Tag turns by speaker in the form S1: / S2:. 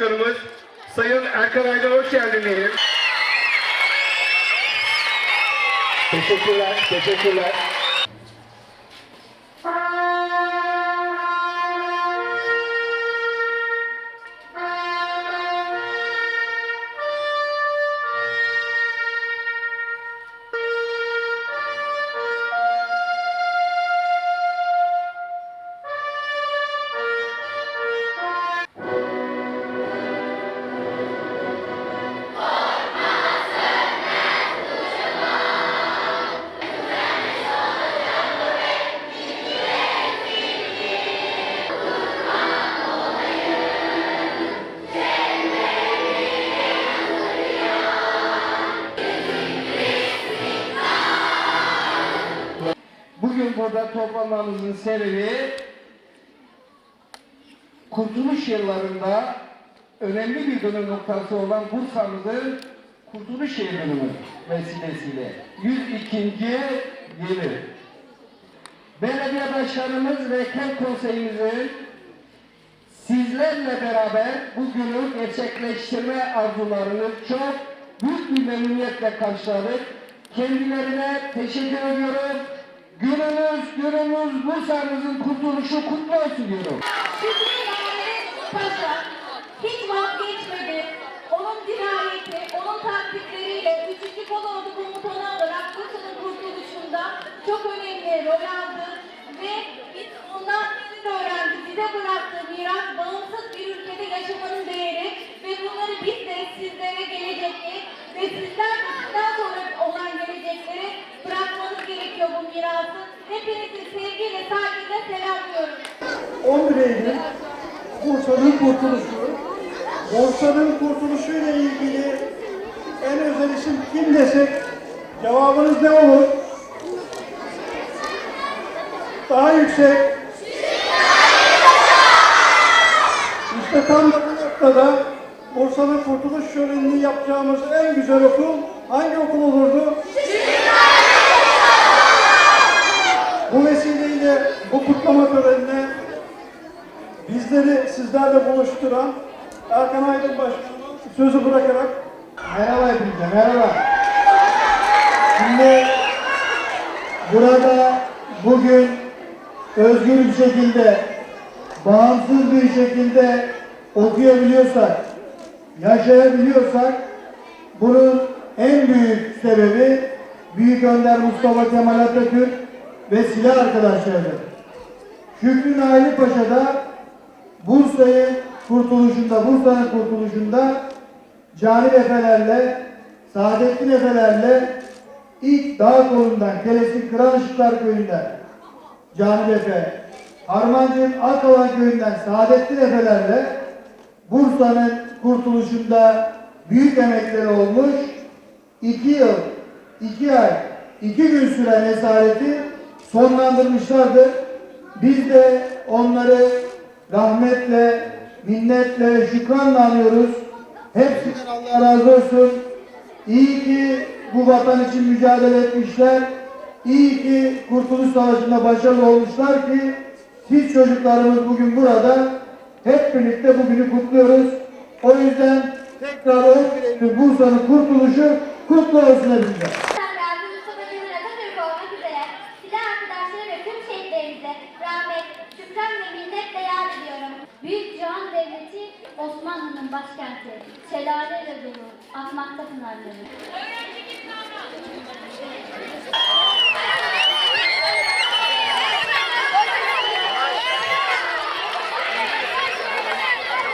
S1: Başkanımız Sayın Erkan Aydın hoş geldin diyelim. Teşekkürler, teşekkürler. Burada toplanmamızın sebebi Kurtuluş yıllarında önemli bir dönüm noktası olan Bursa'mızın Kurtuluş Yıl Dönümü vesilesiyle 102. yılı. Belediye başkanımız ve kent konseyimizin sizlerle beraber bu günü gerçekleştirme arzularını çok büyük bir memnuniyetle karşıladık. Kendilerine teşekkür ediyorum. Günümüz Bursa'mızın kurtuluşu kutlu olsun diyorum.
S2: Şükrü bu mirası. Hepinizi sevgiyle, saygıyla selamlıyorum.
S3: 11 Eylül Bursa'nın kurtuluşu. Bursa'nın kurtuluşu ile ilgili en özel isim kim desek cevabınız ne olur? Daha yüksek. İşte tam da bu noktada Bursa'nın kurtuluş şölenini yapacağımız en güzel okul hangi okul olurdu? Bu vesileyle bu kutlama törenine bizleri sizlerle buluşturan Erkan Aydın Başkanıma sözü bırakarak
S4: Merhaba hepinize, merhaba. Şimdi burada bugün özgür bir şekilde, bağımsız bir şekilde okuyabiliyorsak, yaşayabiliyorsak bunun en büyük sebebi Büyük Önder Mustafa Kemal Atatürk ve silah arkadaşlarıdır. Şükrü Naili Paşa da Bursa'yın kurtuluşunda, Bursa'nın kurtuluşunda Canip Efelerle, Saadettin Efelerle ilk dağ kolundan, Keles'in Kıranışıklar köyünden Canip Efe, Harmancı'nın Akalan köyünden Saadettin Efelerle Bursa'nın kurtuluşunda büyük emekleri olmuş. iki yıl, iki ay, iki gün süren esareti sonlandırmışlardır. Biz de onları rahmetle, minnetle, şükranla anıyoruz. Hepsinden Allah razı olsun. İyi ki bu vatan için mücadele etmişler. İyi ki Kurtuluş Savaşı'nda başarılı olmuşlar ki biz çocuklarımız bugün burada hep birlikte bugünü kutluyoruz. O yüzden tekrar 11 Eylül Bursa'nın kurtuluşu kutlu olsun hepimize.
S5: Devleti Osmanlı'nın başkenti, şelaleyle dolu, akmakta pınarları.
S2: Öğrenci kim